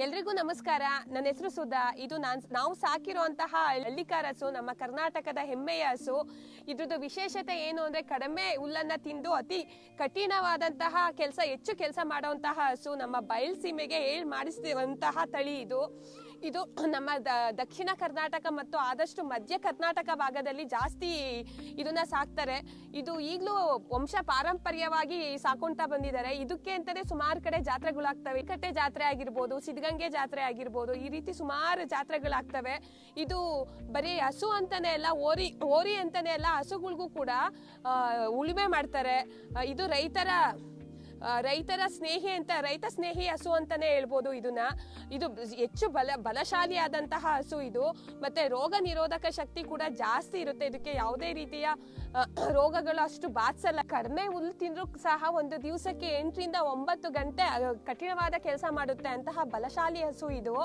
ಎಲ್ರಿಗೂ ನಮಸ್ಕಾರ. ನನ್ನ ಹೆಸರು ಸುಧಾ. ಇದು ನಾನ್ ನಾವು ಸಾಕಿರುವಂತಹ ಹಳ್ಳಿಕಾರ ಹಸು ನಮ್ಮ ಕರ್ನಾಟಕದ ಹೆಮ್ಮೆಯ ಹಸು. ಇದ್ರದ್ದು ವಿಶೇಷತೆ ಏನು ಅಂದ್ರೆ ಕಡಿಮೆ ಹುಲ್ಲನ್ನ ತಿಂದು ಅತಿ ಕಠಿಣವಾದಂತಹ ಕೆಲಸ, ಹೆಚ್ಚು ಕೆಲಸ ಮಾಡುವಂತಹ ಹಸು. ನಮ್ಮ ಬಯಲು ಸೀಮೆಗೆ ಹೇಳಿ ಮಾಡಿಸಿರುವಂತಹ ತಳಿ ಇದು. ಇದು ನಮ್ಮ ದಕ್ಷಿಣ ಕರ್ನಾಟಕ ಮತ್ತು ಆದಷ್ಟು ಮಧ್ಯ ಕರ್ನಾಟಕ ಭಾಗದಲ್ಲಿ ಜಾಸ್ತಿ ಇದನ್ನ ಸಾಕ್ತಾರೆ. ಇದು ಈಗಲೂ ವಂಶ ಪಾರಂಪರ್ಯವಾಗಿ ಸಾಕೊಂತ ಬಂದಿದ್ದಾರೆ. ಇದಕ್ಕೆ ಅಂತಾನೆ ಸುಮಾರು ಕಡೆ ಜಾತ್ರೆಗಳಾಗ್ತವೆ. ಕಟ್ಟೆ ಜಾತ್ರೆ ಆಗಿರ್ಬೋದು, ಸಿದ್ಧಗಂಗೆ ಜಾತ್ರೆ ಆಗಿರ್ಬೋದು, ಈ ರೀತಿ ಸುಮಾರು ಜಾತ್ರೆಗಳಾಗ್ತವೆ. ಇದು ಬರೀ ಹಸು ಅಂತಾನೆ ಅಲ್ಲ, ಓರಿ ಓರಿ ಅಂತಾನೆ ಅಲ್ಲ, ಹಸುಗಳಿಗೂ ಕೂಡ ಉಳುಮೆ ಮಾಡ್ತಾರೆ. ಇದು ರೈತರ ರೈತರ ಸ್ನೇಹಿ ಅಂತ, ರೈತ ಸ್ನೇಹಿ ಹಸು ಅಂತಾನೆ ಹೇಳ್ಬೋದು ಇದನ್ನ. ಇದು ಹೆಚ್ಚು ಬಲ, ಬಲಶಾಲಿಯಾದಂತಹ ಹಸು ಇದು. ಮತ್ತೆ ರೋಗ ನಿರೋಧಕ ಶಕ್ತಿ ಕೂಡ ಜಾಸ್ತಿ ಇರುತ್ತೆ. ಇದಕ್ಕೆ ಯಾವುದೇ ರೀತಿಯ ರೋಗಗಳು ಅಷ್ಟು ಬಾಧಿಸಲ್ಲ. ಕಡಿಮೆ ಹುಲ್ಲು ತಿಂದ್ರೂ ಸಹ ಒಂದು ದಿವಸಕ್ಕೆ ಎಂಟರಿಂದ ಒಂಬತ್ತು ಗಂಟೆ ಕಠಿಣವಾದ ಕೆಲಸ ಮಾಡುತ್ತೆ ಅಂತಹ ಬಲಶಾಲಿ ಹಸು ಇದು.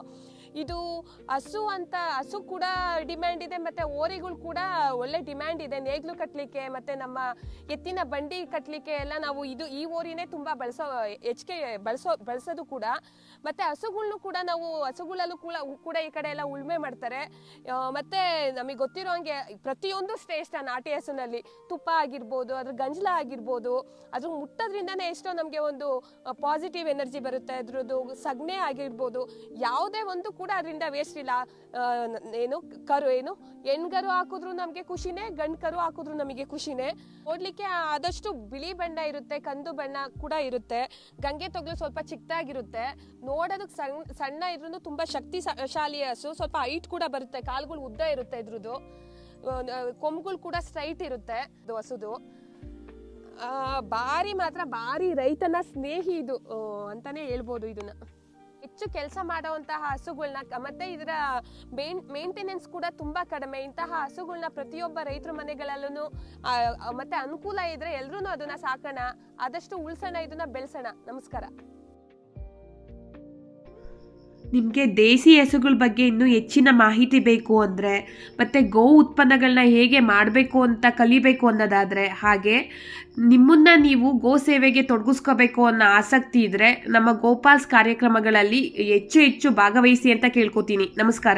ಇದು ಹಸು ಅಂತ, ಹಸು ಕೂಡ ಡಿಮ್ಯಾಂಡ್ ಇದೆ, ಮತ್ತೆ ಓರಿಗಳು ಕೂಡ ಒಳ್ಳೆ ಡಿಮ್ಯಾಂಡ್ ಇದೆ. ನೇಗ್ಲು ಕಟ್ಟಲಿಕ್ಕೆ ಮತ್ತೆ ನಮ್ಮ ಎತ್ತಿನ ಬಂಡಿ ಕಟ್ಟಲಿಕ್ಕೆ ಎಲ್ಲ ನಾವು ಇದು, ಈ ಓರಿನೇ ತುಂಬಾ ಬಳಸೋ ಹೆಚ್ಚಿಗೆ ಬಳಸೋ, ಬಳಸೋದು ಕೂಡ. ಮತ್ತೆ ಹಸುಗಳ್ನು ಕೂಡ ನಾವು, ಹಸುಗಳಲ್ಲೂ ಕೂಡ ಕೂಡ ಈ ಕಡೆ ಎಲ್ಲ ಉಳ್ಮೆ ಮಾಡ್ತಾರೆ. ಮತ್ತೆ ನಮಗೆ ಗೊತ್ತಿರೋ ಹಂಗೆ ಪ್ರತಿಯೊಂದು ಶ್ರೇಷ್ಠ ನಾಟಿ ಹಸುನಲ್ಲಿ ತುಪ್ಪ ಆಗಿರ್ಬೋದು, ಅದ್ರ ಗಂಜಲ ಆಗಿರ್ಬೋದು, ಅದ್ರ ಮುಟ್ಟೋದ್ರಿಂದನೇ ಎಷ್ಟೋ ನಮಗೆ ಒಂದು ಪಾಸಿಟಿವ್ ಎನರ್ಜಿ ಬರುತ್ತೆ. ಅದ್ರದ್ದು ಸಗಣೆ ಆಗಿರ್ಬೋದು. ಯಾವುದೇ ಒಂದು ಕೂಡ ಅದರಿಂದ ವೇಸ್ಟ್ ಇಲ್ಲ. ಏನು, ಕರು ಏನು, ಹೆಣ್ಗರು ಹಾಕಿದ್ರು ನಮಗೆ ಖುಷಿನೇ ಗಂಡು ಕರು ಹಾಕಿದ್ರು ನಮಗೆ ಖುಷಿನೇ. ನೋಡ್ಲಿಕ್ಕೆ ಆದಷ್ಟು ಬಿಳಿ ಬಣ್ಣ ಇರುತ್ತೆ, ಕಂದು ಬಣ್ಣ ಇರುತ್ತೆ. ಗಂಗೆ ತೊಗಲು ಸ್ವಲ್ಪ ಚಿಕ್ಕದಾಗಿರುತ್ತೆ. ನೋಡೋದಕ್ಕೆ ಸಣ್ಣ ಸಣ್ಣ ಇದ್ರೂ ತುಂಬ ಶಕ್ತಿ ಶಾಲಿ ಹಸು. ಸ್ವಲ್ಪ ಹೈಟ್ ಕೂಡ ಬರುತ್ತೆ. ಕಾಲುಗಳು ಉದ್ದ ಇರುತ್ತೆ ಇದ್ರದ್ದು ಕೊಂಬುಗಳು ಕೂಡ ಸ್ಟ್ರೈಟ್ ಇರುತ್ತೆ ಇದು ಹಸುದು. ಭಾರಿ ಮಾತ್ರ, ಭಾರಿ ರೈತನ ಸ್ನೇಹಿ ಇದು. ಅಂತಾನೆ ಹೇಳ್ಬೋದು ಇದನ್ನ. ಹೆಚ್ಚು ಕೆಲಸ ಮಾಡುವಂತಹ ಹಸುಗಳನ್ನ ಮತ್ತೆ ಇದರ ಮೇನ್ ಮೇಂಟೆನೆನ್ಸ್ ಕೂಡ ತುಂಬಾ ಕಡಿಮೆ. ಇಂತಹ ಹಸುಗಳನ್ನ ಪ್ರತಿಯೊಬ್ಬ ರೈತರ ಮನೆಗಳಲ್ಲೂ ಮತ್ತೆ ಅನುಕೂಲ ಇದ್ರೆ ಎಲ್ರೂ ಅದನ್ನ ಸಾಕೋಣ. ಆದಷ್ಟು ಉಳ್ಸೋಣ, ಇದನ್ನ ಬೆಳೆಸೋಣ. ನಮಸ್ಕಾರ. ನಿಮಗೆ ದೇಸಿ ಹಸುಗಳ ಬಗ್ಗೆ ಇನ್ನೂ ಹೆಚ್ಚಿನ ಮಾಹಿತಿ ಬೇಕು ಅಂದರೆ ಮತ್ತು ಗೋ ಉತ್ಪನ್ನಗಳನ್ನ ಹೇಗೆ ಮಾಡಬೇಕು ಅಂತ ಕಲಿಬೇಕು ಅನ್ನೋದಾದರೆ ಹಾಗೆ ನಿಮ್ಮನ್ನು ನೀವು ಗೋ ಸೇವೆಗೆ ತೊಡಗಿಸ್ಕೋಬೇಕು ಅನ್ನೋ ಆಸಕ್ತಿ ಇದ್ದರೆ ನಮ್ಮ ಗೋಪಾಲ್ಸ್ ಕಾರ್ಯಕ್ರಮಗಳಲ್ಲಿ ಹೆಚ್ಚು ಹೆಚ್ಚು ಭಾಗವಹಿಸಿ ಅಂತ ಕೇಳ್ಕೊತೀನಿ. ನಮಸ್ಕಾರ.